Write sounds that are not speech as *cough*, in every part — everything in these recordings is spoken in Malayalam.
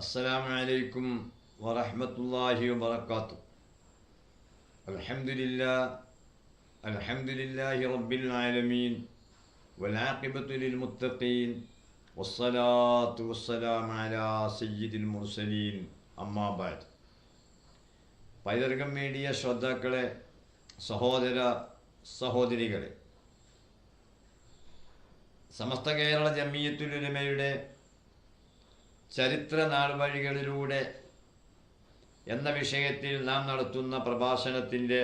അസ്സലാമു അലൈക്കും വറഹ്മത്തുള്ളാഹി വബറകാത്തു. അൽഹംദുലില്ലാ അൽഹംദുലില്ലാഹി റബ്ബിൽ ആലമീൻ വൽആഖിബത്തു ലിൽമുത്തഖീൻ വസ്സലാത്തു വസ്സലാമു അലാ സയ്യിദുൽ മുർസലീൻ. അമ്മാ ബഅദ് പൈതൃകം മീഡിയ ശ്രദ്ധാക്കളെ സഹോദര സഹോദരികളെ സമസ്ത കേരള ജമീയത്തുലുലമയുടെ ചരിത്ര നാൾവഴികളിലൂടെ എന്ന വിഷയത്തിൽ നാം നടത്തുന്ന പ്രഭാഷണത്തിന്റെ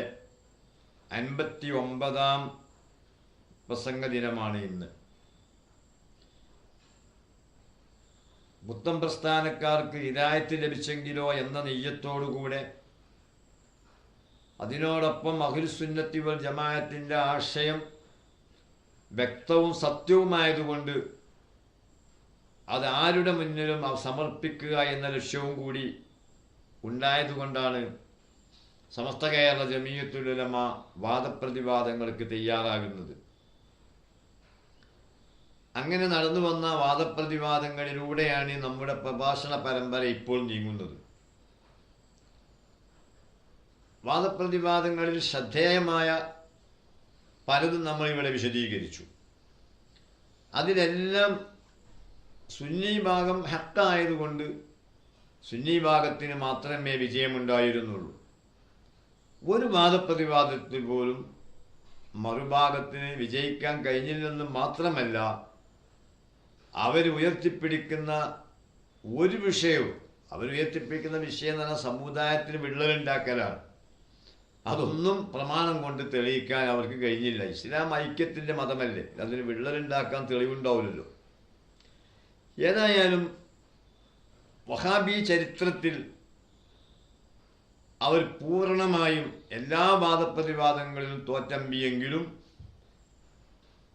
അൻപത്തി ഒമ്പതാം പ്രസംഗ ദിനമാണ് ഇന്ന്. മുത്തം പ്രസ്ഥാനക്കാർക്ക് ഹിദായത്ത് ലഭിച്ചെങ്കിലോ എന്ന നെയ്യത്തോടുകൂടെ അതിനോടൊപ്പം അഖിൽസുന്നത്തി വൽ ജമായത്തിന്റെ ആശയം വ്യക്തവും സത്യവുമായതുകൊണ്ട് അത് ആരുടെ മുന്നിലും സമർപ്പിക്കുക എന്ന ലക്ഷ്യവും കൂടി ഉണ്ടായതുകൊണ്ടാണ് സമസ്ത കേരള ജമീയത്തുലമ വാദപ്രതിവാദങ്ങൾക്ക് തയ്യാറാകുന്നത്. അങ്ങനെ നടന്നു വന്ന വാദപ്രതിവാദങ്ങളിലൂടെയാണ് നമ്മുടെ പ്രഭാഷണ പരമ്പര ഇപ്പോൾ നീങ്ങുന്നത്. വാദപ്രതിവാദങ്ങളിൽ ശ്രദ്ധേയമായ പലതും നമ്മളിവിടെ വിശദീകരിച്ചു. അതിലെല്ലാം സുന്നി ഭാഗം ഹക്കായതുകൊണ്ട് സുന്നി ഭാഗത്തിന് മാത്രമേ വിജയമുണ്ടായിരുന്നുള്ളൂ. ഒരു വാദപ്രതിവാദത്തിൽ പോലും മറുഭാഗത്തിന് വിജയിക്കാൻ കഴിഞ്ഞില്ലെന്ന് മാത്രമല്ല അവർ ഉയർത്തിപ്പിടിക്കുന്ന ഒരു വിഷയവും അവർ ഉയർത്തിപ്പിടിക്കുന്ന വിഷയം എന്ന് പറഞ്ഞാൽ സമുദായത്തിന് വിള്ളലുണ്ടാക്കലാണ്. അതൊന്നും പ്രമാണം കൊണ്ട് തെളിയിക്കാൻ അവർക്ക് കഴിഞ്ഞില്ല. ഇസ്ലാം ഐക്യത്തിന്റെ മതമല്ലേ? അതിന് വിള്ളലുണ്ടാക്കാൻ തെളിവുണ്ടാവില്ലല്ലോ. ഏതായാലും വഹാബി ചരിത്രത്തിൽ അവർ പൂർണമായും എല്ലാ വാദപ്രതിവാദങ്ങളിലും തോറ്റമ്പിയെങ്കിലും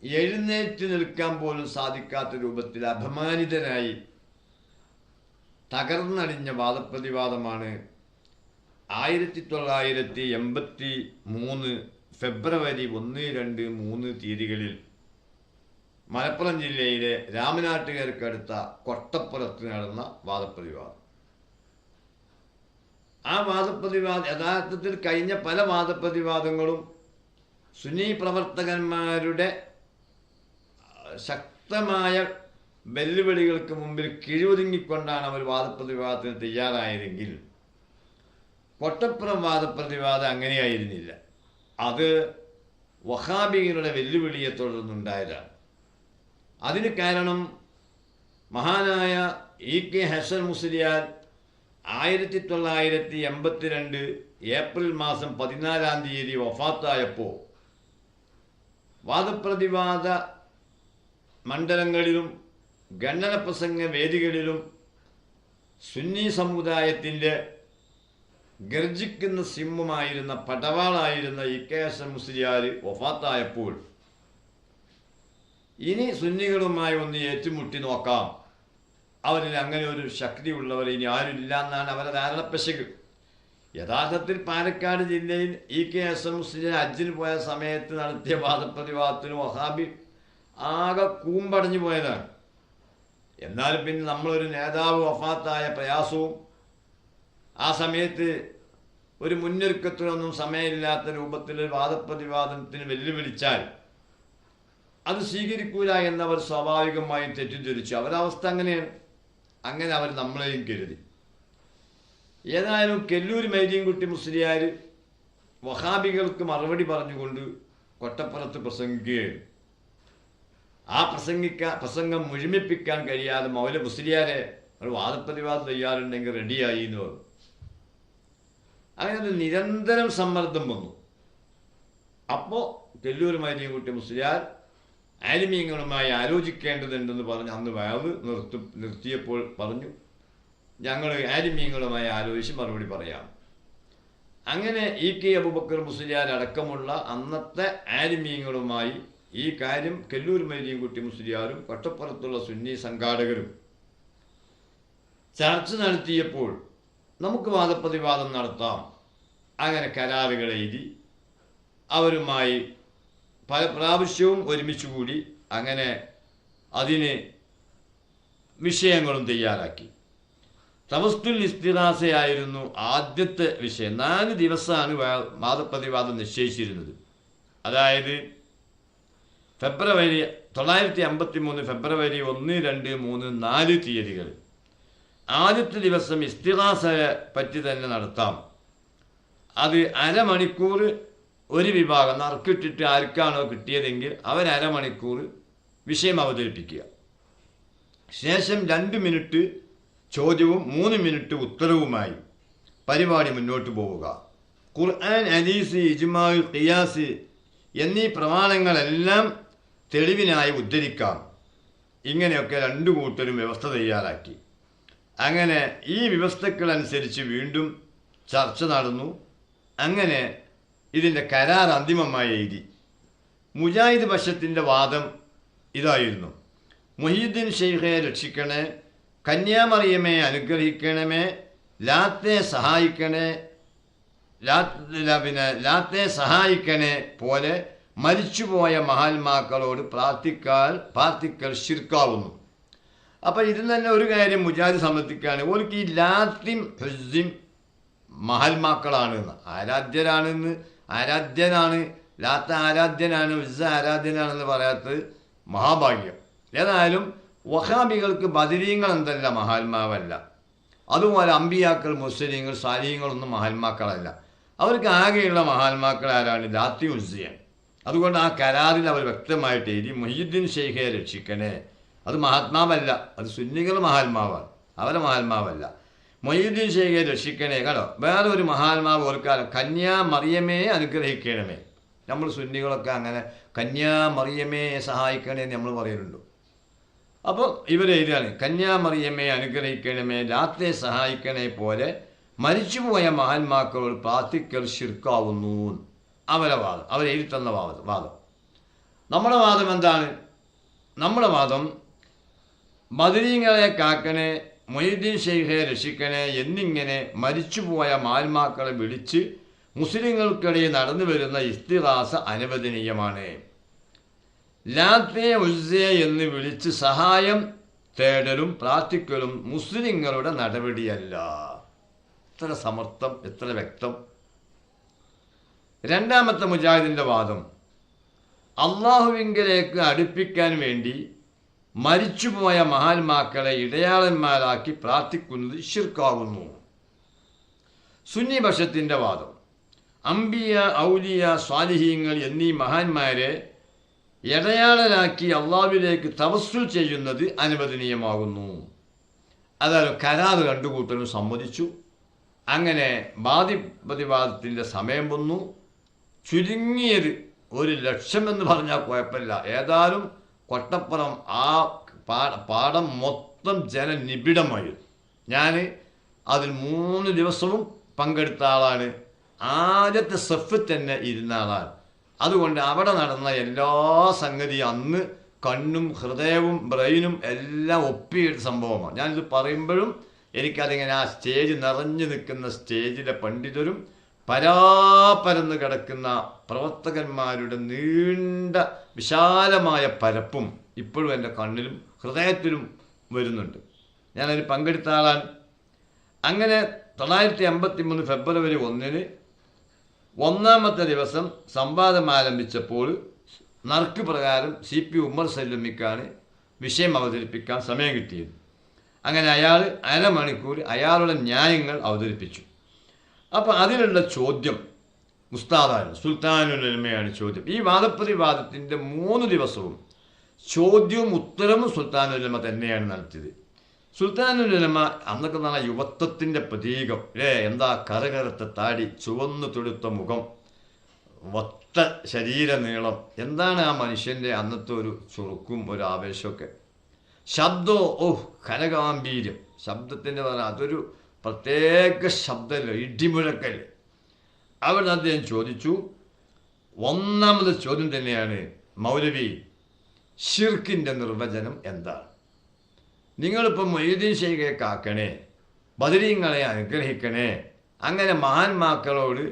എഴുന്നേറ്റ് നിൽക്കാൻ പോലും സാധിക്കാത്ത രൂപത്തിൽ അപമാനിതനായി തകർന്നടിഞ്ഞ വാദപ്രതിവാദമാണ് ആയിരത്തി തൊള്ളായിരത്തി എൺപത്തി മൂന്ന് ഫെബ്രുവരി ഒന്ന് രണ്ട് മൂന്ന് തീയതികളിൽ മലപ്പുറം ജില്ലയിലെ രാമനാട്ടുകാർക്കടുത്ത കൊട്ടപ്പുറത്ത് നടന്ന വാദപ്രതിവാദം. ആ വാദപ്രതിവാദം യഥാർത്ഥത്തിൽ കഴിഞ്ഞ പല വാദപ്രതിവാദങ്ങളും സുന്നി പ്രവർത്തകന്മാരുടെ ശക്തമായ വെല്ലുവിളികൾക്ക് മുമ്പിൽ കിഴിവൊതുങ്ങിക്കൊണ്ടാണ് അവർ വാദപ്രതിവാദത്തിന് തയ്യാറായതെങ്കിൽ കൊട്ടപ്പുറം വാദപ്രതിവാദം അങ്ങനെയായിരുന്നില്ല. അത് വഹാബികളുടെ വെല്ലുവിളിയെ തുടർന്നുണ്ടായതാണ്. അതിന് കാരണം മഹാനായ ഇ കെ ഹസൻ മുസ്ലിയാർ ആയിരത്തി തൊള്ളായിരത്തി എൺപത്തിരണ്ട് ഏപ്രിൽ മാസം പതിനാലാം തീയതി വഫാത്തായപ്പോൾ വാദപ്രതിവാദ മണ്ഡലങ്ങളിലും ഖണ്ഡന പ്രസംഗ വേദികളിലും സുന്നി സമുദായത്തിന്റെ ഗർജിക്കുന്ന സിംഹമായിരുന്ന പടവാളായിരുന്ന E K S M Musliyar വഫാത്തായപ്പോൾ ഇനി സുന്നികളുമായി ഒന്ന് ഏറ്റുമുട്ടി നോക്കാം. അവരിൽ അങ്ങനെ ഒരു ശക്തിയുള്ളവർ ഇനി ആരുമില്ല എന്നാണ് അവരെ ധാരണപ്പശക് യഥാർത്ഥത്തിൽ പാലക്കാട് ജില്ലയിൽ ഇ കെ എസ് എം മുസ്ലിം ഹജ്ജിന് പോയ സമയത്ത് നടത്തിയ വാദപ്രതിവാദത്തിന് വഹാബി ആകെ കൂമ്പടഞ്ഞു പോയതാണ്. എന്നാൽ പിന്നെ നമ്മളൊരു നേതാവ് വഫാത്തായ പ്രയാസവും ആ സമയത്ത് ഒരു മുന്നൊരുക്കത്തിനൊന്നും സമയമില്ലാത്ത രൂപത്തിൽ വാദപ്രതിവാദത്തിന് വെല്ലുവിളിച്ചാൽ അത് സ്വീകരിക്കൂല എന്നവർ സ്വാഭാവികമായും തെറ്റിദ്ധരിച്ചു. അവരവസ്ഥ അങ്ങനെയാണ്. അങ്ങനെ അവർ നമ്മളെയും കരുതി. ഏതായാലും കെല്ലൂർ മൈദീൻകുട്ടി മുസ്ലിയാർ വഹാബികൾക്ക് മറുപടി പറഞ്ഞുകൊണ്ട് കൊട്ടപ്പുറത്ത് പ്രസംഗിക്കുകയാണ്. ആ പ്രസംഗിക്ക പ്രസംഗം മുഴുമിപ്പിക്കാൻ കഴിയാതെ മൗല മുസ്ലിയാരെ ഒരു വാദപ്രതിവാദം തയ്യാറുണ്ടെങ്കിൽ റെഡിയായി എന്ന് പറഞ്ഞു. അങ്ങനെ നിരന്തരം സമ്മർദ്ദം വന്നു. അപ്പോൾ കെല്ലൂർ മൈദീൻകുട്ടി മുസ്ലിയാർ ആലിമീങ്ങളുമായി ആലോചിക്കേണ്ടതുണ്ടെന്ന് പറഞ്ഞ് അന്ന് വയവ് നിർത്തി നിർത്തിയപ്പോൾ പറഞ്ഞു ഞങ്ങൾ ആനിമീങ്ങളുമായി ആലോചിച്ച് മറുപടി പറയാം. അങ്ങനെ ഇ കെ അബുബക്കർ മുസ്ലിയാർ അടക്കമുള്ള അന്നത്തെ ആനിമീങ്ങളുമായി ഈ കാര്യം കെല്ലൂർ മൈദീൻകുട്ടി മുസ്ലിയാരും വട്ടപ്പുറത്തുള്ള സുന്നി സംഘാടകരും ചർച്ച നടത്തിയപ്പോൾ നമുക്ക് വാദപ്രതിവാദം നടത്താം. അങ്ങനെ കരാറുകൾ എഴുതി അവരുമായി പല പ്രാവശ്യവും ഒരുമിച്ച് കൂടി അങ്ങനെ അതിന് വിഷയങ്ങളും തയ്യാറാക്കി. തവസ്തുൽ ഇസ്തിറാസയായിരുന്നു ആദ്യത്തെ വിഷയം. നാല് ദിവസമാണ് വാദപ്രതിവാദം നിശ്ചയിച്ചിരുന്നത്. അതായത് ഫെബ്രുവരി തൊള്ളായിരത്തി അമ്പത്തി മൂന്ന് ഫെബ്രുവരി ഒന്ന് രണ്ട് മൂന്ന് നാല് തീയതികൾ. ആദ്യത്തെ ദിവസം ഇസ്തിഹാസയെ പറ്റി തന്നെ നടത്താം. അത് അരമണിക്കൂർ ഒരു വിഭാഗം നറുക്കിട്ടിട്ട് ആർക്കാണോ കിട്ടിയതെങ്കിൽ അവർ അരമണിക്കൂർ വിഷയം അവതരിപ്പിക്കുക. ശേഷം രണ്ട് മിനിറ്റ് ചോദ്യവും മൂന്ന് മിനിറ്റ് ഉത്തരവുമായി പരിപാടി മുന്നോട്ട് പോവുക. ഖുർആൻ അലീസ് ഇജ്മാൽ ഖിയാസ് എന്നീ പ്രമാണങ്ങളെല്ലാം തെളിവിനായി ഉദ്ധരിക്കാം. ഇങ്ങനെയൊക്കെ രണ്ടു കൂട്ടരും വ്യവസ്ഥ തയ്യാറാക്കി. അങ്ങനെ ഈ വ്യവസ്ഥകളനുസരിച്ച് വീണ്ടും ചർച്ച നടന്നു. അങ്ങനെ ഇതിന്റെ കരാർ അന്തിമമായി എഴുതി. മുജാഹിദ് പക്ഷത്തിന്റെ വാദം ഇതായിരുന്നു. മുഹീദ്ദീൻ ഷെയ്ഖെ രക്ഷിക്കണേ കന്യാമറിയമെ അനുഗ്രഹിക്കണമേ ലാത്തെ സഹായിക്കണേ പിന്നെ ലാത്തെ സഹായിക്കണേ പോലെ മരിച്ചുപോയ മഹാത്മാക്കളോട് പ്രാർത്ഥിക്കാൽ പ്രാർത്ഥിക്കൽ ശിർക്കാവുന്നു. അപ്പം ഇതിൽ തന്നെ ഒരു കാര്യം മുജാഹിദ് സമ്മതിക്കുകയാണ് ഓർക്ക് ഈ ലാത്തിം ഹുസിം മഹാത്മാക്കളാണ് എന്ന് ആരാധ്യരാണെന്ന് ആരാധ്യനാണ് ലാത്ത ആരാധ്യനാണ് ഉസ്സ ആരാധ്യനാണെന്ന് പറയാത്തത് മഹാഭാഗ്യം. ഏതായാലും വഹാബികൾക്ക് ബദരീങ്ങൾ എന്തല്ല മഹാത്മാവല്ല. അതുപോലെ അമ്പിയാക്കൾ മുസ്ലിങ്ങൾ സാലിഹ്യങ്ങളൊന്നും മഹാത്മാക്കളല്ല. അവർക്ക് ആകെയുള്ള മഹാത്മാക്കൾ ആരാണ്? ലാത്തി ഉസ്സയാണ് അതുകൊണ്ട് ആ കരാറിൽ അവർ വ്യക്തമായിട്ട് എഴുതി മൊഹീദ്ദീൻ ഷെയ്ഖെ രക്ഷിക്കണേ. അത് മഹാത്മാവല്ല അത് സുന്നികൾ മഹാത്മാവാണ്. അവരെ മഹാത്മാവല്ല. മൊയ്യുദ്ദീൻ ഷെയ്ഖെ രക്ഷിക്കണേ കേട്ടോ വേറെ ഒരു മഹാത്മാവ് ഓർക്കാലം കന്യാ മറിയമേ അനുഗ്രഹിക്കണമേ. നമ്മൾ സുന്നികളൊക്കെ അങ്ങനെ കന്യാ മറിയമേ സഹായിക്കണേ എന്ന് നമ്മൾ പറയുന്നുണ്ട് അപ്പോൾ ഇവരെ കന്യാ മറിയമ്മയെ അനുഗ്രഹിക്കണമേ രാത്രിയെ സഹായിക്കണേ പോലെ മരിച്ചുപോയ മഹാന്മാക്കളോട് പ്രാർത്ഥിക്കൽ ശിർക്കാവുന്നു അവരെ വാദം അവർ എഴുതി തന്ന വാദം വാദം. നമ്മുടെ വാദം എന്താണ്? നമ്മുടെ വാദം ബദരീങ്ങളെ കാക്കണേ മൊയ്തീൻ ഷെയ്ഖെ രക്ഷിക്കണേ എന്നിങ്ങനെ മരിച്ചുപോയ മാൽമാക്കളെ വിളിച്ച് മുസ്ലിങ്ങൾക്കിടയിൽ നടന്നു വരുന്ന ഇസ്തിഹാസ അനുവദനീയമാണ്. ലാത്തെ ഉസ്സയെ എന്ന് വിളിച്ച് സഹായം തേടലും പ്രാർത്ഥിക്കലും മുസ്ലിങ്ങളുടെ നടപടിയല്ല. എത്ര സമർത്ഥം എത്ര വ്യക്തം. രണ്ടാമത്തെ മുജാഹിദിന്റെ വാദം. അള്ളാഹുവിങ്കലേക്ക് അടുപ്പിക്കാൻ വേണ്ടി മരിച്ചുപോയ മഹാന്മാക്കളെ ഇടയാളന്മാരാക്കി പ്രാർത്ഥിക്കുന്നത് ഷിർക്കാവുന്നു സുന്നി പക്ഷത്തിന്റെ വാദം. അംബിയ ഔലിയ സ്വാലിഹീങ്ങൾ എന്നീ മഹാന്മാരെ ഇടയാളനാക്കി അള്ളാവിലേക്ക് തവസ്സുൽ ചെയ്യുന്നത് അനുവദനീയമാകുന്നു. അതായത് കരാർ കണ്ടുകൂട്ടലും സമ്മതിച്ചു. അങ്ങനെ ബാധി പ്രതിവാദത്തിന്റെ സമയം വന്നു. ചുരുങ്ങിയത് ഒരു ലക്ഷം എന്ന് പറഞ്ഞാൽ കുഴപ്പമില്ല. ഏതായാലും കൊട്ടപ്പുറം ആ പാടം മൊത്തം ജനനിബിഡമായിരുന്നു ഞാൻ അതിൽ മൂന്ന് ദിവസവും പങ്കെടുത്ത ആളാണ്. ആദ്യത്തെ സെഫ് തന്നെ ഇരുന്ന ആളാണ്. അതുകൊണ്ട് അവിടെ നടന്ന എല്ലാ സംഗതിയും അന്ന് കണ്ണും ഹൃദയവും ബ്രെയിനും എല്ലാം ഒപ്പിയിട്ട സംഭവമാണ്. ഞാനിത് പറയുമ്പോഴും എനിക്കതിങ്ങനെ ആ സ്റ്റേജ് നിറഞ്ഞു നിൽക്കുന്ന സ്റ്റേജിലെ പണ്ഡിതരും പരാപരന്ന് കിടക്കുന്ന പ്രവർത്തകന്മാരുടെ നീണ്ട വിശാലമായ പരപ്പും ഇപ്പോഴും എന്റെ കണ്ണിലും ഹൃദയത്തിലും വരുന്നുണ്ട്. ഞാനതിൽ പങ്കെടുത്ത ആളാണ്. അങ്ങനെ തൊള്ളായിരത്തി അമ്പത്തി മൂന്ന് ഫെബ്രുവരി ഒന്നിന് ഒന്നാമത്തെ ദിവസം സംവാദം ആരംഭിച്ചപ്പോൾ നറുക്ക് പ്രകാരം സി പി ഉമ്മർ സല്ലമിക്കാണ് വിഷയം അവതരിപ്പിക്കാൻ സമയം കിട്ടിയത്. അങ്ങനെ അയാൾ അരമണിക്കൂർ അയാളുടെ ന്യായങ്ങൾ അവതരിപ്പിച്ചു. അപ്പോൾ അതിനുള്ള ചോദ്യം മുസ്താദാണ് സുൽത്താനുലമയാണ് ചോദ്യം. ഈ വാദപ്രതിവാദത്തിന്റെ മൂന്ന് ദിവസവും ചോദ്യവും ഉത്തരവും സുൽത്താനുലമ തന്നെയാണ് നടത്തിയത്. സുൽത്താനുലമ അന്നൊക്കെ നല്ല യുവത്വത്തിന്റെ പ്രതീകം അല്ലേ എന്താ കറുകറുത്ത താടി ചുവന്നു തൊടുത്ത മുഖം വത്ത ശരീര നീളം എന്താണ് ആ മനുഷ്യന്റെ അന്നത്തെ ഒരു ചുറുക്കും ഒരു ആവേശമൊക്കെ? ശബ്ദോ ഓഹ് കനകാംബീര്യം ശബ്ദത്തിന്റെ പറഞ്ഞാൽ അതൊരു പ്രത്യേക ശബ്ദമില്ല ഇടിമുഴക്കൽ അവിടെ അദ്ദേഹം ചോദിച്ചു ഒന്നാമത് ചോദ്യം തന്നെയാണ് മൗലവി ഷിർക്കിന്റെ നിർവചനം എന്താണ് നിങ്ങളിപ്പം മൊയ്തീൻ ഷെയ്ഖെ കാക്കണേ ബദരീങ്ങളെ അനുഗ്രഹിക്കണേ അങ്ങനെ മഹാന്മാക്കളോട്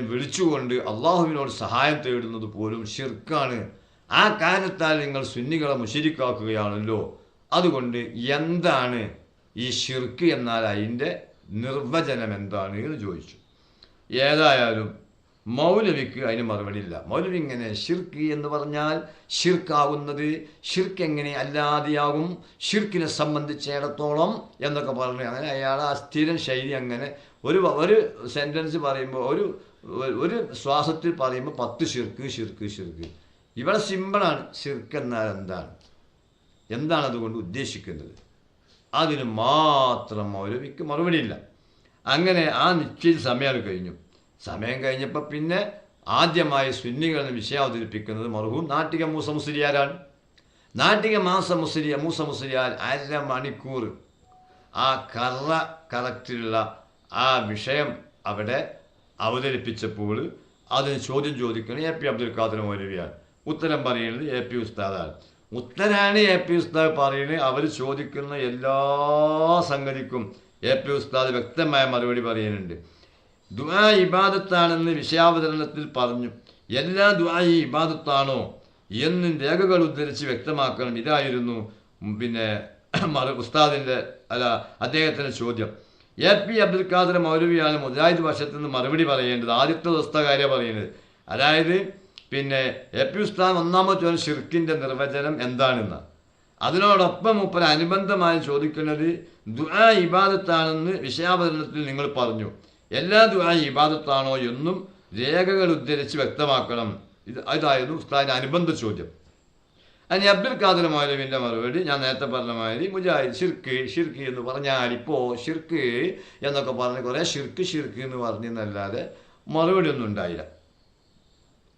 വിളിച്ചുകൊണ്ട് അള്ളാഹുവിനോട് സഹായം തേടുന്നത് പോലും ഷിർക്കാണ് ആ കാരണത്താൽ നിങ്ങൾ സുന്നികളെ മുഷിരിക്കാക്കുകയാണല്ലോ. അതുകൊണ്ട് എന്താണ് ഈ ഷിർക്ക് എന്നാൽ അതിന്റെ നിർവചനം എന്താണ് എന്ന് ചോദിച്ചു. ഏതായാലും മൗലവിക്ക് അതിന് മറുപടിയില്ല. മൗലവി ഇങ്ങനെ ഷിർക്ക് എന്ന് പറഞ്ഞാൽ ഷിർക്കാവുന്നത് ഷിർക്ക് എങ്ങനെ അല്ലാതെയാകും? ഷിർക്കിനെ സംബന്ധിച്ചിടത്തോളം എന്നൊക്കെ പറഞ്ഞു. അങ്ങനെ അയാൾ ആ സ്ഥിരം ശൈലി അങ്ങനെ ഒരു ഒരു സെന്റൻസ് പറയുമ്പോൾ ഒരു ഒരു ശ്വാസത്തിൽ പറയുമ്പോൾ പത്ത് ഷിർക്ക് ഷിർക്ക് ഷിർക്ക് ഇവിടെ സിമ്പിളാണ് ഷിർക്ക് എന്നാൽ എന്താണ്? എന്താണ് അതുകൊണ്ട് ഉദ്ദേശിക്കുന്നത്? അതിന് മാത്രം മൗലവിക്ക് മറുപടിയില്ല. അങ്ങനെ ആ നിശ്ചിത സമയം കഴിഞ്ഞു. സമയം കഴിഞ്ഞപ്പോൾ പിന്നെ ആദ്യമായി സുന്നികൾ എന്ന വിഷയം അവതരിപ്പിക്കുന്നത് മറുഹൂം നാട്ടിക മൂസ മുസ്ലിയാരാണ്. നാട്ടിക മാസ മുസ്ലിയ മൂസ മുസ്ലിയാർ അര മണിക്കൂർ ആ കറ കറക്റ്റിലുള്ള ആ വിഷയം അവിടെ അവതരിപ്പിച്ചപ്പോൾ അതിന് ചോദ്യം ചോദിക്കുന്നത് എ പി അബ്ദുൽ ഖാദർ മൗലവിയാണ്. ഉത്തരം പറയുന്നത് എ പി ഉസ്താദാണ്. ഉത്തരാണ് എ പി ഉസ്താദ് പറയുന്നത്. അവർ ചോദിക്കുന്ന എല്ലാ സംഗതിക്കും എ പി ഉസ്താദ് വ്യക്തമായ മറുപടി പറയുന്നുണ്ട്. ദുആ ഇബാദത്താണെന്ന് വിഷയാവതരണത്തിൽ പറഞ്ഞു. എല്ലാ ദുആയി ഇബാദത്താണോ എന്ന് രേഖകൾ ഉദ്ധരിച്ച് വ്യക്തമാക്കണം. ഇതായിരുന്നു പിന്നെ *clears throat* മറു ഉസ്താദിന്റെ അല്ല അദ്ദേഹത്തിന്റെ ചോദ്യം. എ പി അബ്ദുൽ ഖാദർ മൗലവിയാണ് മുജാഹിദ് വശത്തുനിന്ന് നിന്ന് മറുപടി പറയേണ്ടത്. ആദ്യത്തെ ദിവസത്തെ കാര്യം പറയുന്നത്. അതായത് പിന്നെ എ പി ഉസ്താദ് ഒന്നാമത്തെ ചോദ്യം ഷിർക്കിന്റെ നിർവചനം എന്താണെന്ന്? അതിനോടൊപ്പം മുപ്പര അനുബന്ധമായി ചോദിക്കുന്നത് ദുആ ഇബാദത്താണെന്ന് വിഷയാവതരണത്തിൽ നിങ്ങൾ പറഞ്ഞു. എല്ലാ ദുആ ഇബാദത്താണോ എന്നും രേഖകൾ ഉദ്ധരിച്ച് വ്യക്തമാക്കണം. ഇത് അതായിരുന്നു ഉസ്താദിന്റെ അനുബന്ധ ചോദ്യം. അതിന് അബ്ദുൽ ഖാദർ മൗലവിന്റെ മറുപടി ഞാൻ നേരത്തെ പറഞ്ഞ മാതിരി മുജാഹിദ് ഷിർക്ക് ഷിർക്ക് എന്ന് പറഞ്ഞാൽ ഇപ്പോൾ ഷിർക്ക് എന്നൊക്കെ പറഞ്ഞ് കുറേ ഷിർക്ക് ഷിർക്ക് എന്ന് പറഞ്ഞെന്നല്ലാതെ മറുപടി ഒന്നും ഉണ്ടായില്ല.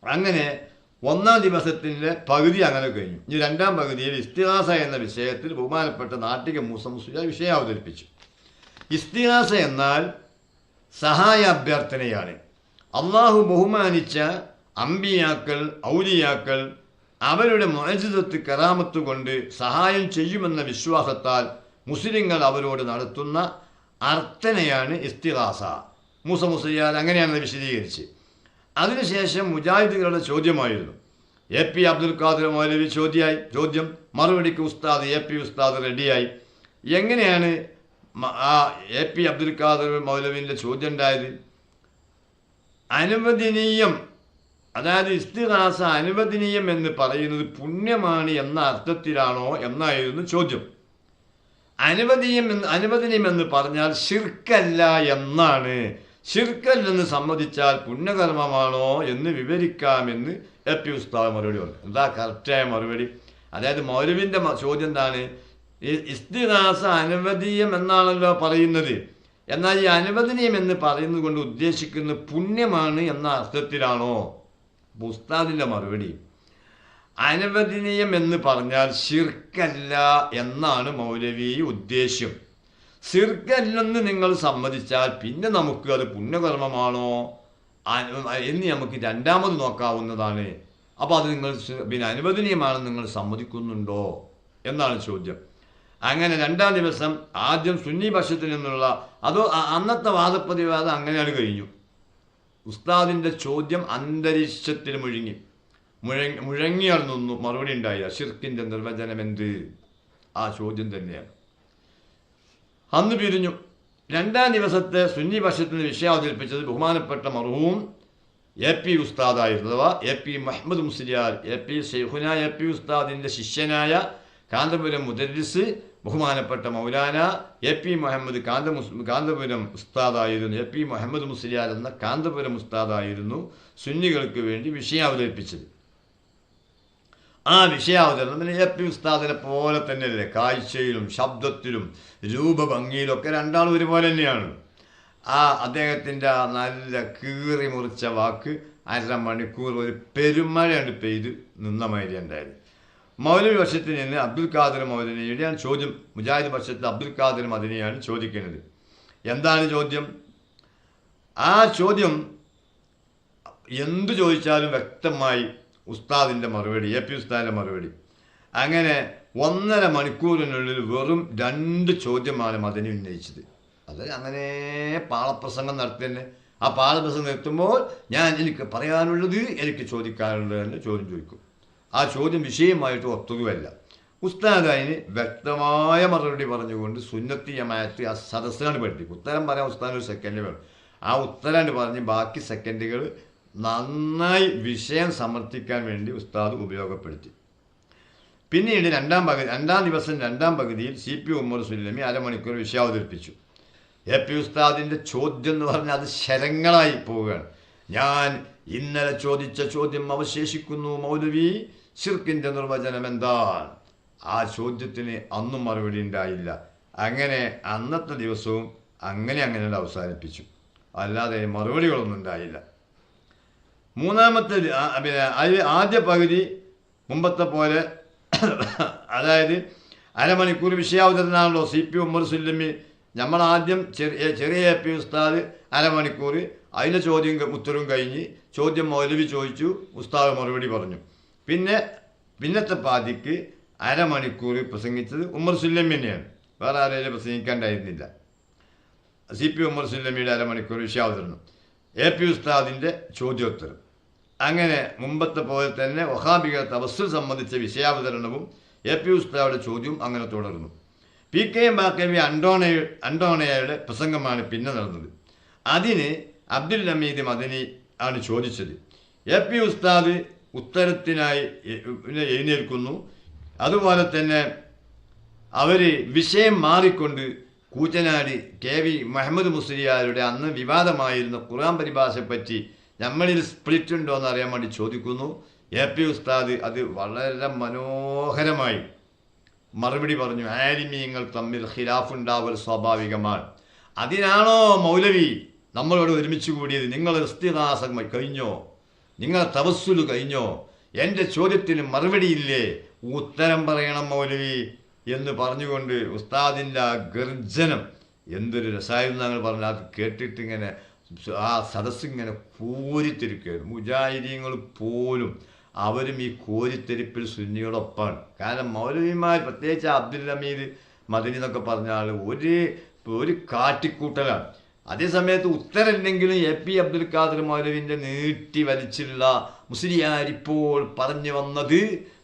അങ്ങനെ ഒന്നാം ദിവസത്തിന്റെ പകുതി അങ്ങനെ കഴിഞ്ഞു. ഇനി രണ്ടാം പകുതിയിൽ ഇസ്തിഹാസ എന്ന വിഷയത്തിൽ ബഹുമാനപ്പെട്ട നാട്ടിക മൂസം മുസ്ലിം വിഷയം അവതരിപ്പിച്ചു. ഇസ്തിഹാസ എന്നാൽ സഹായ അഭ്യർത്ഥനയാണ് അള്ളാഹു ബഹുമാനിച്ച അമ്പിയാക്കൾ ഔലിയാക്കൾ അവരുടെ മോചിതത്ത് കറാമത്ത് കൊണ്ട് സഹായം ചെയ്യുമെന്ന വിശ്വാസത്താൽ മുസ്ലിങ്ങൾ അവരോട് നടത്തുന്ന അർത്ഥനയാണ് ഇസ്തിഹാസ. മൂസ മുസ്ലിയാർ അങ്ങനെയാണ് വിശദീകരിച്ച് അതിനുശേഷം മുജാഹിദുകളുടെ ചോദ്യമായിരുന്നു. എ പി അബ്ദുൽ ഖാദർ മൗലവി ചോദ്യമായി. ചോദ്യം മറുപടിക്ക് ഉസ്താദ് എ പി ഉസ്താദ് റെഡിയായി. എങ്ങനെയാണ് ആ എ പി അബ്ദുൽ ഖാദർ മൗലവിന്റെ ചോദ്യം ഉണ്ടായത്? അനുവദനീയം അതായത് ഇസ്തിഹാസ അനുവദനീയം എന്ന് പറയുന്നത് പുണ്യമാണ് എന്ന അർത്ഥത്തിലാണോ എന്നായിരുന്നു ചോദ്യം. അനുവദീയം എന്ന് അനുവദനീയം എന്ന് പറഞ്ഞാൽ ശിർക്കല്ല എന്നാണ് ഷിർക്കല്ലെന്ന് സമ്മതിച്ചാൽ പുണ്യകർമ്മമാണോ എന്ന് വിവരിക്കാമെന്ന് എ പി ഉസ്താദ് മറുപടി പറഞ്ഞു. എന്താ കറക്റ്റായ മറുപടി? അതായത് മൗലവിന്റെ ചോദ്യം എന്താണ്? ഈ ഇസ്തിദാസ അനുവദീയം എന്നാണല്ലോ പറയുന്നത്. എന്നാൽ ഈ അനുവദനീയം എന്ന് പറയുന്നത് കൊണ്ട് ഉദ്ദേശിക്കുന്ന പുണ്യമാണ് എന്ന അർത്ഥത്തിലാണോ? ഉസ്താദിന്റെ മറുപടി. അനുവദനീയം എന്ന് പറഞ്ഞാൽ ശിർക്കല്ല എന്നാണ് മൗലവി ഉദ്ദേശ്യം ഷിർക്കല്ലെന്ന് നിങ്ങൾ സമ്മതിച്ചാൽ പിന്നെ നമുക്ക് അത് പുണ്യകർമ്മമാണോ? എന്ന് നമുക്ക് രണ്ടാമത് നോക്കാവുന്നതാണ്. അപ്പോൾ അത് നിങ്ങൾ പിന്നെ അനുവദനീയമാണെന്ന് നിങ്ങൾ സമ്മതിക്കുന്നുണ്ടോ? എന്നാണ് ചോദ്യം. അങ്ങനെ രണ്ടാം ദിവസം ആദ്യം സുന്നി പക്ഷത്തിൽ നിന്നുള്ള അതോ അന്നത്തെ വാദപ്രതിവാദം അങ്ങനെയാണ് കഴിഞ്ഞു. ഉസ്താദിന്റെ ചോദ്യം അന്തരീക്ഷത്തിൽ മുഴുങ്ങി. മുഴങ്ങി മുഴങ്ങിയാർന്നു മറുപടി ഉണ്ടായില്ല. ഷിർക്കിന്റെ നിർവചനം എന്ത് ആ ചോദ്യം തന്നെയാണ്. അന്ന് പിരിഞ്ഞു. രണ്ടാം ദിവസത്തെ സുന്നി പക്ഷത്തിന് വിഷയം അവതരിപ്പിച്ചത് ബഹുമാനപ്പെട്ട മർഹൂം എ പി ഉസ്താദായിരുന്നു. അഥവാ A P Muhammad Musliyar A P Shaikhuna A P ഉസ്താദിന്റെ ശിഷ്യനായ കാന്തപുരം മുദരിസ് ബഹുമാനപ്പെട്ട മൗലാന എ പി മുഹമ്മദ് കാന്ത കാന്തപുരം ഉസ്താദായിരുന്നു. എ പി മുഹമ്മദ് മുസ്ലിയാർ എന്ന കാന്തപുരം ഉസ്താദായിരുന്നു സുന്നികൾക്ക് വേണ്ടി വിഷയം അവതരിപ്പിച്ചത് ആ വിഷയാവതരണം പിന്നെ എ പി ഉസ്താദിനെ പോലെ തന്നെയല്ലേ? കാഴ്ചയിലും ശബ്ദത്തിലും രൂപഭംഗിയിലും ഒക്കെ രണ്ടാളും ഒരുപോലെ തന്നെയാണ്. ആ അദ്ദേഹത്തിന്റെ ആ നല്ല കീറി മുറിച്ച വാക്ക് അര മണിക്കൂർ ഒരു പെരുമഴയാണ് പെയ്ത് നിന്ന മാതിരി ഉണ്ടായത് മൗലവി വശത്തിൽ നിന്ന് അബ്ദുൽ ഖാദർ മൗലവിയുടെയാണ് ചോദ്യം മുജാഹിദ് വർഷത്തിൽ അബ്ദുൽ ഖാദർ മദിനെയാണ് ചോദിക്കുന്നത് എന്താണ് ചോദ്യം? ആ ചോദ്യം എന്തു ചോദിച്ചാലും വ്യക്തമായി ഉസ്താദിന്റെ മറുപടി എ പി ഉസ്താദിന്റെ മറുപടി. അങ്ങനെ ഒന്നര മണിക്കൂറിനുള്ളിൽ വെറും രണ്ട് ചോദ്യമാണ് മദനി ഉന്നയിച്ചത്. അത് അങ്ങനെ പാളപ്രസംഗം നടത്തിയെന്നെ. ആ പാളപ്രസംഗം നിർത്തുമ്പോൾ ഞാൻ എനിക്ക് പറയാനുള്ളത് എനിക്ക് ചോദിക്കാനുള്ളത് എന്ന് ചോദ്യം ചോദിക്കും. ആ ചോദ്യം വിഷയമായിട്ട് ഒത്തുകയല്ല ഉസ്താദ് അതിന് വ്യക്തമായ മറുപടി പറഞ്ഞുകൊണ്ട് സുന്നത്തി ആ സദസ്സാണ് പഠിപ്പിക്കും ഉത്തരം പറയാൻ ഉസ്താദിന് ഒരു സെക്കൻഡ് വേണം. ആ ഉത്തരാണ്ട് പറഞ്ഞ് ബാക്കി സെക്കൻഡുകൾ നന്നായി വിഷയം സമർത്ഥിക്കാൻ വേണ്ടി ഉസ്താദ് ഉപയോഗപ്പെടുത്തി. പിന്നീട് രണ്ടാം പകുതി രണ്ടാം ദിവസം രണ്ടാം പകുതിയിൽ സി പി ഉമ്മർ സുല്ലമി അരമണിക്കൂർ വിഷയം അവതരിപ്പിച്ചു. എ പി ഉസ്താദിന്റെ ചോദ്യം എന്ന് പറഞ്ഞാൽ അത് ശരങ്ങളായി പോവുകയാണ്. ഞാൻ ഇന്നലെ ചോദിച്ച ചോദ്യം അവശേഷിക്കുന്നു മൗലവി. ഷിർക്കിന്റെ നിർവചനം എന്താണ്? ആ ചോദ്യത്തിന് അന്നും മറുപടി ഉണ്ടായില്ല. അങ്ങനെ അന്നത്തെ ദിവസവും അങ്ങനെ അങ്ങനെ അവസാനിപ്പിച്ചു. അല്ലാതെ മറുപടികളൊന്നും ഉണ്ടായില്ല. മൂന്നാമത്തെ പിന്നെ അതിൽ ആദ്യ പകുതി മുമ്പത്തെ പോലെ അതായത് അരമണിക്കൂർ വിഷയാവതരണാണല്ലോ സി പി ഉമ്മർ സുല്ലമി. നമ്മൾ ആദ്യം ചെറിയ ചെറിയ എ പി ഉസ്താദ് അരമണിക്കൂർ. അതിന്റെ ചോദ്യം ഉത്തരവും കഴിഞ്ഞ് ചോദ്യം മൗലവി ചോദിച്ചു ഉസ്താദ് മറുപടി പറഞ്ഞു. പിന്നെ പിന്നത്തെ പാതിക്ക് അരമണിക്കൂർ പ്രസംഗിച്ചത് ഉമ്മർ സുല്ലമ്മിനെയാണ് വേറെ ആരെയും പ്രസംഗിക്കാണ്ടായിരുന്നില്ല. സി പി ഉമ്മർ സുല്ലമ്മിയുടെ അരമണിക്കൂർ വിഷയാവതരണം. എ പി ഉസ്താദിന്റെ ചോദ്യോത്തരം. അങ്ങനെ മുമ്പത്തെ പോലെ തന്നെ വഹാബികൾ തപസ്സിൽ സംബന്ധിച്ച വിഷയാവതരണവും എ പി ഉസ്താവിടെ ചോദ്യവും അങ്ങനെ തുടർന്നു. പി കെ ബാക്കവി അണ്ടോണയ അണ്ടോണയയുടെ പ്രസംഗമാണ് പിന്നെ നടന്നത്. അതിന് അബ്ദുൽ ഹമീദ് മദനി ആണ് ചോദിച്ചത്. എ പി ഉസ്താദ് ഉത്തരത്തിനായി എഴുന്നേൽക്കുന്നു. അതുപോലെ തന്നെ അവർ വിഷയം മാറിക്കൊണ്ട് കൂറ്റനാട് കെ വി മുഹമ്മദ് മുസ്ലിയാരുടെ അന്ന് വിവാദമായിരുന്ന ഖുർആൻ പരിഭാഷയെപ്പറ്റി നമ്മളിൽ സ്പ്ലിറ്റ് ഉണ്ടോ എന്ന് അറിയാൻ വേണ്ടി ചോദിക്കുന്നു. എ പി ഉസ്താദ് അത് വളരെ മനോഹരമായി മറുപടി പറഞ്ഞു ആലിമീങ്ങൾ തമ്മിൽ ഖിലാഫ് ഉണ്ടാവൽ സ്വാഭാവികമാണ്. അതിനാണോ മൗലവി നമ്മളോട് ഒരുമിച്ച് കൂടിയത്? നിങ്ങൾ ഇസ്തിഹാസം കഴിഞ്ഞോ? നിങ്ങൾ തപസ്സുൽ കഴിഞ്ഞോ? എന്റെ ചോദ്യത്തിന് മറുപടിയില്ലേ? ഉത്തരം പറയണം മൗലവി എന്ന് പറഞ്ഞുകൊണ്ട് ഉസ്താദിന്റെ ആ ഗർജനം എന്തൊരു രസായിരുന്നു ഞങ്ങൾ പറഞ്ഞു അത് കേട്ടിട്ട് ഇങ്ങനെ ആ സദസ് ഇങ്ങനെ കോരിത്തിരിക്കുകയായിരുന്നു. മുജാഹിദീങ്ങൾ പോലും അവരും ഈ കോരിത്തെരിപ്പിൽ സുന്നിയോടൊപ്പമാണ് കാരണം മൗലവിമാർ പ്രത്യേകിച്ച് അബ്ദുൽ ഹമീദ് മദനി എന്നൊക്കെ പറഞ്ഞാൽ ഒരു ഒരു കാട്ടിക്കൂട്ടലാണ്. അതേസമയത്ത് ഉത്തരമില്ലെങ്കിലും എ പി അബ്ദുൽ ഖാദർ മൗലവിന്റെ നീട്ടി വലിച്ചുള്ള മുസ്ലിയാരിപ്പോൾ പറഞ്ഞു വന്നത്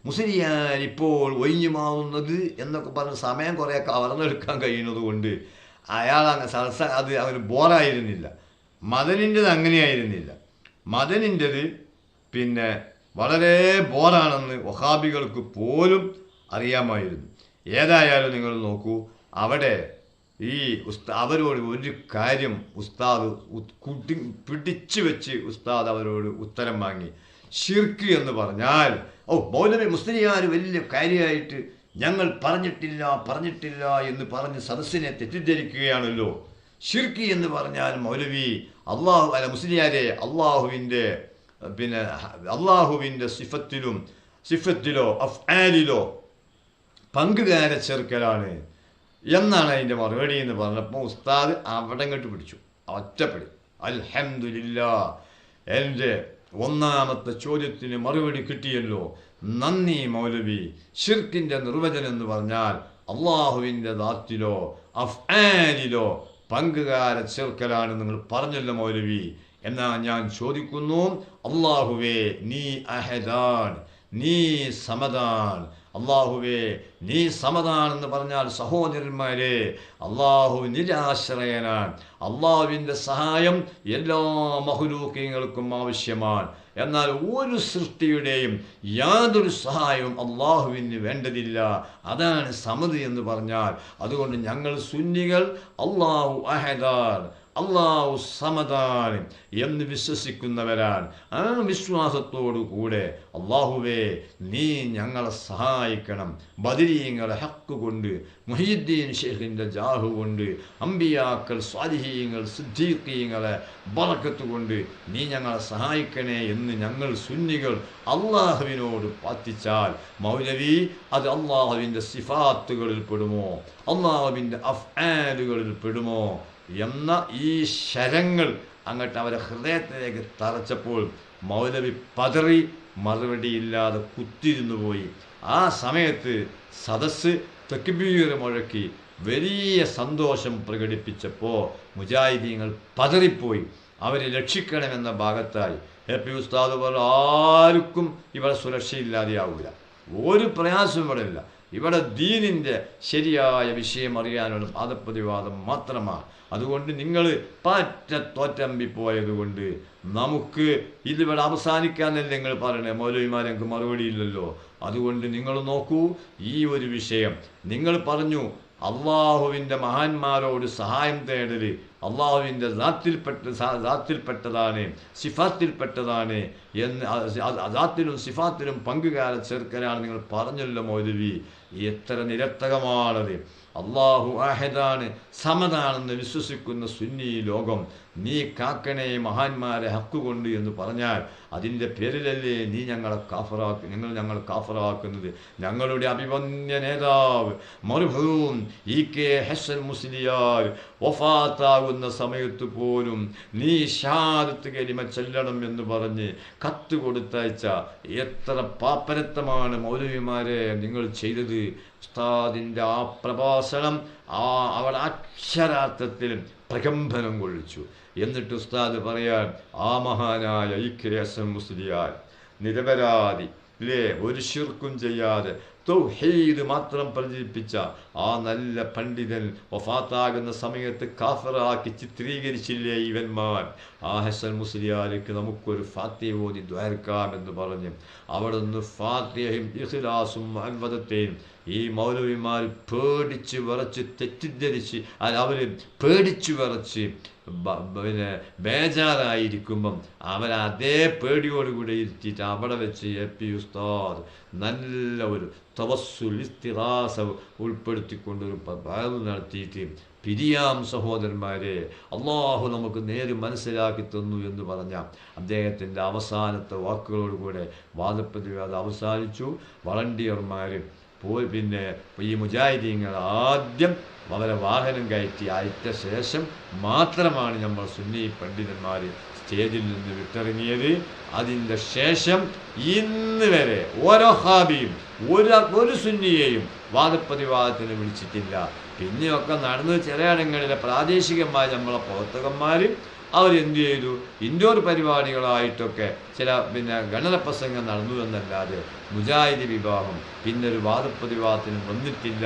മുസ്ലിയാരിപ്പോൾ ഒഴിഞ്ഞു മാറുന്നത് എന്നൊക്കെ പറഞ്ഞ് സമയം കുറേ കവർന്നെടുക്കാൻ കഴിയുന്നത് കൊണ്ട് അയാൾ അങ്ങനെ സദസ്സ അത് അവന് ബോറായിരുന്നില്ല. മദനിന്റെത് അങ്ങനെയായിരുന്നില്ല. മദനിന്റെത് പിന്നെ വളരെ ബോറാണെന്ന് വഹാബികൾക്ക് പോലും അറിയാമായിരുന്നു. ഏതായാലും നിങ്ങൾ നോക്കൂ അവിടെ ഈ ഉസ്താ അവരോട് ഒരു കാര്യം ഉസ്താദ് കുട്ടി പിടിച്ചു വെച്ച് ഉസ്താദ് അവരോട് ഉത്തരം വാങ്ങി. ഷിർക്ക് എന്ന് പറഞ്ഞാൽ ഓ മൗലവി മുസ്ലിയാർ വലിയ കാര്യമായിട്ട് ഞങ്ങൾ പറഞ്ഞിട്ടില്ല പറഞ്ഞിട്ടില്ല എന്ന് പറഞ്ഞ് സദസ്സിനെ തെറ്റിദ്ധരിക്കുകയാണല്ലോ. ഷിർക്ക് എന്ന് പറഞ്ഞാൽ മൗലവി അള്ളാഹു അല്ല മുസ്ലിയാരെ അള്ളാഹുവിന്റെ പിന്നെ അള്ളാഹുവിന്റെ സിഫത്തിലും സിഫത്തിലോ അഫ്ആലിലോ പങ്കുകാരെ ചേർക്കലാണ് എന്നാണ് അതിന്റെ മറുപടി എന്ന് പറഞ്ഞപ്പോൾ ഉസ്താദ് അവിടെ ഇങ്ങോട്ട് പിടിച്ചു. ഒറ്റപ്പെടി. അൽഹമില്ല എന്റെ ഒന്നാമത്തെ ചോദ്യത്തിന് മറുപടി കിട്ടിയല്ലോ. നന്ദി മൗലവി. ഷിർക്കിന്റെ നിർവചനം എന്ന് പറഞ്ഞാൽ അള്ളാഹുവിന്റെ ദാത്തിലോ അഫ്ആലിലോ പങ്കുകാരെ ചേർക്കലാണ് നിങ്ങൾ പറഞ്ഞല്ലോ മൗലവി. എന്നാ ഞാൻ ചോദിക്കുന്നു അള്ളാഹുവേ നീ അഹദാൻ നീ സമദാൻ. അള്ളാഹുവേ നീ സമതാണെന്ന് പറഞ്ഞാൽ സഹോദരന്മാരെ അള്ളാഹു നിരാശ്രയനാണ്. അള്ളാഹുവിന്റെ സഹായം എല്ലാ മഹുലൂക്കങ്ങൾക്കും ആവശ്യമാണ്. എന്നാൽ ഒരു സൃഷ്ടിയുടെയും യാതൊരു സഹായവും അള്ളാഹുവിന് വേണ്ടതില്ല. അതാണ് സമതി എന്ന് പറഞ്ഞാൽ അതുകൊണ്ട് ഞങ്ങൾ സുന്നികൾ അള്ളാഹു അഹദാൻ അള്ളാഹു സമതാണ് എന്ന് വിശ്വസിക്കുന്നവരാൻ ആ വിശ്വാസത്തോടു കൂടെ അള്ളാഹുവേ നീ ഞങ്ങളെ സഹായിക്കണം. ബദിരീങ്ങളെ ഹക്ക് കൊണ്ട് മുഹീദ്ദീൻ ഷെയ്ഖിന്റെ ജാഹു കൊണ്ട് അമ്പിയാക്കൾ സ്വാലിഹീങ്ങൾ സിദ്ധീഖീങ്ങളെ ബറക്കത്ത് കൊണ്ട് നീ ഞങ്ങളെ സഹായിക്കണേ എന്ന് ഞങ്ങൾ സുന്നികൾ അള്ളാഹുവിനോട് പ്രാർത്ഥിച്ചാൽ മൗലവി അത് അള്ളാഹുവിന്റെ സിഫാത്തുകളിൽ പെടുമോ? അള്ളാഹുവിന്റെ അഫ്ആലുകളിൽ പെടുമോ? എന്ന ഈ ശരങ്ങൾ അങ്ങോട്ട് അവരെ ഹൃദയത്തിലേക്ക് തറച്ചപ്പോൾ മൗലവി പതറി മറുപടിയില്ലാതെ കുത്തിരുന്നു പോയി. ആ സമയത്ത് സദസ് തെക്കുബീർ മുഴക്കി വലിയ സന്തോഷം പ്രകടിപ്പിച്ചപ്പോൾ മുജാഹിദീങ്ങൾ പതറിപ്പോയി. അവരെ രക്ഷിക്കണമെന്ന ഭാഗത്തായി. എ പി ഉസ്താദ് പറഞ്ഞു ആർക്കും ഇവിടെ സുരക്ഷയില്ലാതെയാവില്ല ഒരു പ്രയാസവും ഇവിടെ ഇല്ല ഇവിടെ ദീനിന്റെ ശരിയായ വിഷയം അറിയാനുള്ള പാദപ്രതിവാദം മാത്രമാണ് അതുകൊണ്ട് നിങ്ങൾ പാറ്റ തോറ്റമ്പിപ്പോയതുകൊണ്ട് നമുക്ക് ഇതിവിടെ അവസാനിക്കാന്നല്ലേ നിങ്ങൾ പറയണേ? മൗലവിമാർ ഞങ്ങൾക്ക് മറുപടി ഇല്ലല്ലോ. അതുകൊണ്ട് നിങ്ങൾ നോക്കൂ ഈ ഒരു വിഷയം. നിങ്ങൾ പറഞ്ഞു അള്ളാഹുവിന്റെ മഹാന്മാരോട് സഹായം തേടൽ അള്ളാഹുവിന്റെ ദാത്തിൽപ്പെട്ട ദാത്തിൽപ്പെട്ടതാണ് സിഫാത്തിൽപ്പെട്ടതാണ് എന്ന് ദാത്തിലും സിഫാത്തിലും പങ്കുകാല ചേർക്കലാണ് നിങ്ങൾ പറഞ്ഞല്ലോ മൗലവി. എത്ര നിരർത്ഥകമാണത്. അള്ളാഹു അഹദാണ് സമതാണെന്ന് വിശ്വസിക്കുന്ന സുന്നി ലോകം. നീ കാക്കണേ മഹാന്മാരെ ഹക്കുകൊണ്ട് എന്ന് പറഞ്ഞാൽ അതിന്റെ പേരിലല്ലേ നീ ഞങ്ങളെ കാഫറാക്കി നിങ്ങൾ ഞങ്ങൾ കാഫറാക്കുന്നത്? ഞങ്ങളുടെ അഭിമന്യ നേതാവ് മറുഭൂം ഇ കെ ഹസൻ മുസ്ലിയാർ വഫാത്താകുന്ന സമയത്ത് പോലും നീ ഷാദത്ത് കരിമ ചെല്ലണം എന്ന് പറഞ്ഞ് കത്ത് കൊടുത്തയച്ച എത്ര പാപ്പരത്തമാണ് മൗലവിമാരെ നിങ്ങൾ ചെയ്തത്? ഉസ്താദിന്റെ ആ പ്രഭാഷണം ആ അവൾ അക്ഷരാർത്ഥത്തിൽ പ്രകമ്പനം കൊള്ളിച്ചു. എന്നിട്ട് ഉസ്താദ് പറയാൻ ആ മഹാനായ E K S M Musliyar നിരപരാധി ഒരു ശിർക്കും ചെയ്യാതെ തൗഹീദ് മാത്രം പ്രചരിപ്പിച്ച ആ നല്ല പണ്ഡിതൻ വഫാത്താകുന്ന സമയത്ത് കാഫറാക്കി ചിത്രീകരിച്ചില്ലേ ഇവന്മാർ? ആ ഹസൻ മുസ്ലിയാർക്ക് നമുക്കൊരു ഫാത്തിഹ ഓതി ദ്വാരക്കാമെന്ന് പറഞ്ഞ് അവിടെ നിന്ന് ഫാത്തിയയും ഇഖ്ലാസും അൻവദത്തെയും ഈ മൗലവിമാർ പേടിച്ച് വിറച്ച് തെറ്റിദ്ധരിച്ച് അവർ പേടിച്ച് വിറച്ച് പിന്നെ ബേജാറായിരിക്കുമ്പം അവൻ അതേ പേടിയോടുകൂടെ ഇരുത്തിയിട്ട് അവിടെ വെച്ച് എ പി ഉസ്താദ് നല്ല ഒരു തവസ്സുൽ ഇസ്തിറാസ ഉൾപ്പെടുത്തിക്കൊണ്ട് ഒരു നടത്തിയിട്ട് പിരിയാം സഹോദരന്മാരെ അള്ളാഹു നമുക്ക് നേര് മനസ്സിലാക്കി തന്നു എന്ന് പറഞ്ഞ അദ്ദേഹത്തിന്റെ അവസാനത്തെ വാക്കുകളോടുകൂടെ വാദപ്രതിവാദം അവസാനിച്ചു. വളണ്ടിയർമാർ പോയി പിന്നെ ഈ മുജാഹിദീങ്ങൾ ആദ്യം അവരെ വാഹനം കയറ്റി അയച്ച ശേഷം മാത്രമാണ് നമ്മൾ സുന്നി പണ്ഡിതന്മാർ സ്റ്റേജിൽ നിന്ന് വിട്ടിറങ്ങിയത്. അതിന്റെ ശേഷം ഇന്ന് വരെ ഓരോ ഹാബിയും ഒരു ഒരു സുന്നിയെയും വാദപ്രതിവാദത്തിന് വിളിച്ചിട്ടില്ല. പിന്നെയൊക്കെ നടന്നത് ചിലയിടങ്ങളിലെ പ്രാദേശികമായ നമ്മളെ പ്രവർത്തകന്മാർ അവരെന്ത് ചെയ്തു? ഇൻഡോർ പരിപാടികളായിട്ടൊക്കെ ചില പിന്നെ ഗണനപ്രസംഗം നടന്നു എന്നല്ലാതെ മുജാഹിദ് വിഭാഗം പിന്നെ ഒരു വാദപ്രതിവാദത്തിന് വന്നിട്ടില്ല.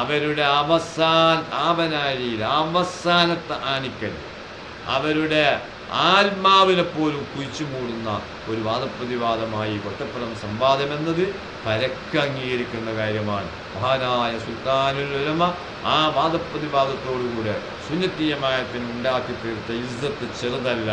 അവരുടെ അവസാന ആവനാഴിയിൽ അവസാനത്തെ ആണിക്കൽ. അവരുടെ ആത്മാവിനെ പോലും കുഴിച്ചു മൂടുന്ന ഒരു വാദപ്രതിവാദമായി കൊട്ടപ്പുറം സംവാദം എന്നത് പരക്കെ അംഗീകരിക്കുന്ന കാര്യമാണ്. മഹാനായ സുൽത്താനുൽ ഉലമ ആ വാദപ്രതിവാദത്തോടുകൂടെ സുന്നത്തീയമായത്തിന് ഉണ്ടാക്കി തീർത്ത ഇസ്സത്ത് ചെറുതല്ല.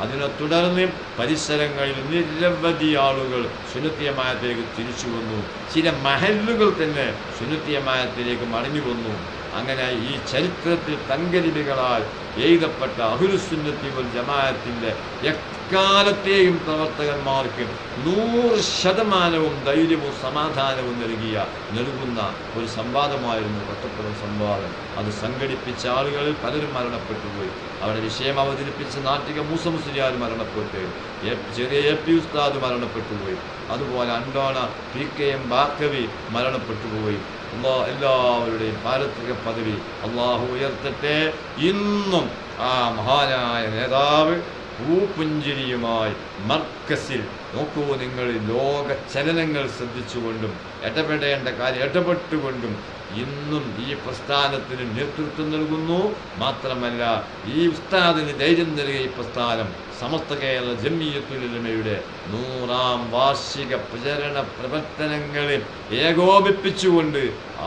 അതിനെ തുടർന്ന് പരിസരങ്ങളിൽ നിരവധി ആളുകൾ സുന്നത്തീയമായത്തിലേക്ക് തിരിച്ചു വന്നു. ചില മഹല്ലുകൾ തന്നെ സുന്നത്തീയമായത്തിലേക്ക് മടങ്ങി വന്നു. അങ്ങനെ ഈ ചരിത്രത്തിൽ തങ്കലിപികളാൽ എഴുതപ്പെട്ട അഹുലുസുന്നത്തി ഒരു ജമാഅത്തിന്റെ എക്കാലത്തെയും പ്രവർത്തകന്മാർക്ക് നൂറ് ശതമാനവും ധൈര്യവും സമാധാനവും നൽകിയ നൽകുന്ന ഒരു സംവാദമായിരുന്നു വട്ടപ്പുറം സംവാദം. അത് സംഘടിപ്പിച്ച ആളുകളിൽ പലരും മരണപ്പെട്ടുപോയി അവരുടെ വിഷയം അവതരിപ്പിച്ച നാട്ടിക മൂസ മുസ്ലിയാർ മരണപ്പെട്ടു ചെറിയ എ പി ഉസ്താദ് മരണപ്പെട്ടുപോയി അതുപോലെ അണ്ടോണ പി കെ എം ബാക്കവി മരണപ്പെട്ടുപോയി അള്ളാ എല്ലാവരുടെയും പാരത്രിക പദവി അള്ളാഹു ഉയർത്തട്ടെ. ഇന്നും ആ മഹാനായ നേതാവ് പൂപ്പുഞ്ചിരിയുമായി മർക്കസിൽ നോക്കൂ നിങ്ങൾ ലോക ചലനങ്ങൾ ശ്രദ്ധിച്ചുകൊണ്ടും ഇടപെടേണ്ട കാര്യം ഇടപെട്ടുകൊണ്ടും ഇന്നും ഈ പ്രസ്ഥാനത്തിന് നേതൃത്വം നൽകുന്നു. മാത്രമല്ല ഈ ഉസ്താദിന് ധൈര്യം നൽകിയ ഈ പ്രസ്ഥാനം സമസ്ത കേരള ജമ്മിയത്തുലമയുടെ നൂറാം വാർഷിക പ്രചരണ പ്രവർത്തനങ്ങളിൽ ഏകോപിപ്പിച്ചുകൊണ്ട്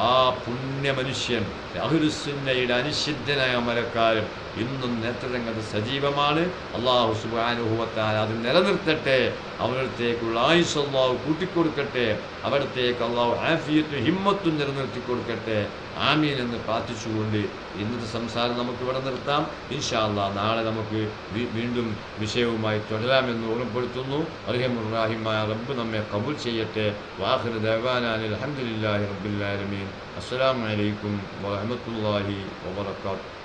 ആ പുണ്യ മനുഷ്യൻ അഹുരുസുന്നയുടെ അനിഷിദ്ധനായ അമരക്കാരും ഇന്നും നേത്രരംഗത്ത് സജീവമാണ്. അള്ളാഹു സുബാനുഭവത്താൽ അത് നിലനിർത്തട്ടെ. അവിടത്തേക്കുള്ള ആയുസ് അള്ളാഹു കൂട്ടിക്കൊടുക്കട്ടെ. അവിടത്തേക്ക് അള്ളാഹു ആഫിയത്തും ഹിമ്മത്തും നിലനിർത്തി കൊടുക്കട്ടെ ആമീൻ എന്ന് പ്രാർത്ഥിച്ചുകൊണ്ട് ഇന്നത്തെ സംസാരം നമുക്ക് ഇവിടെ നിർത്താം. ഇൻഷാല്ല നാളെ നമുക്ക് വീണ്ടും വിഷയവുമായി തുടരാമെന്ന് ഓർമ്മപ്പെടുത്തുന്നു. അലഹമുറാഹിമായ റബ്ബ് നമ്മെ കബൂൽ ചെയ്യട്ടെ. വാഹിർ ദവാനാൻ അലഹമുല്ലാഹി റബ്ബുല്ലാലമീൻ അസ്സലാമു അലൈക്കും വാഹമത്തല്ലാഹി വബർക്കാത്തു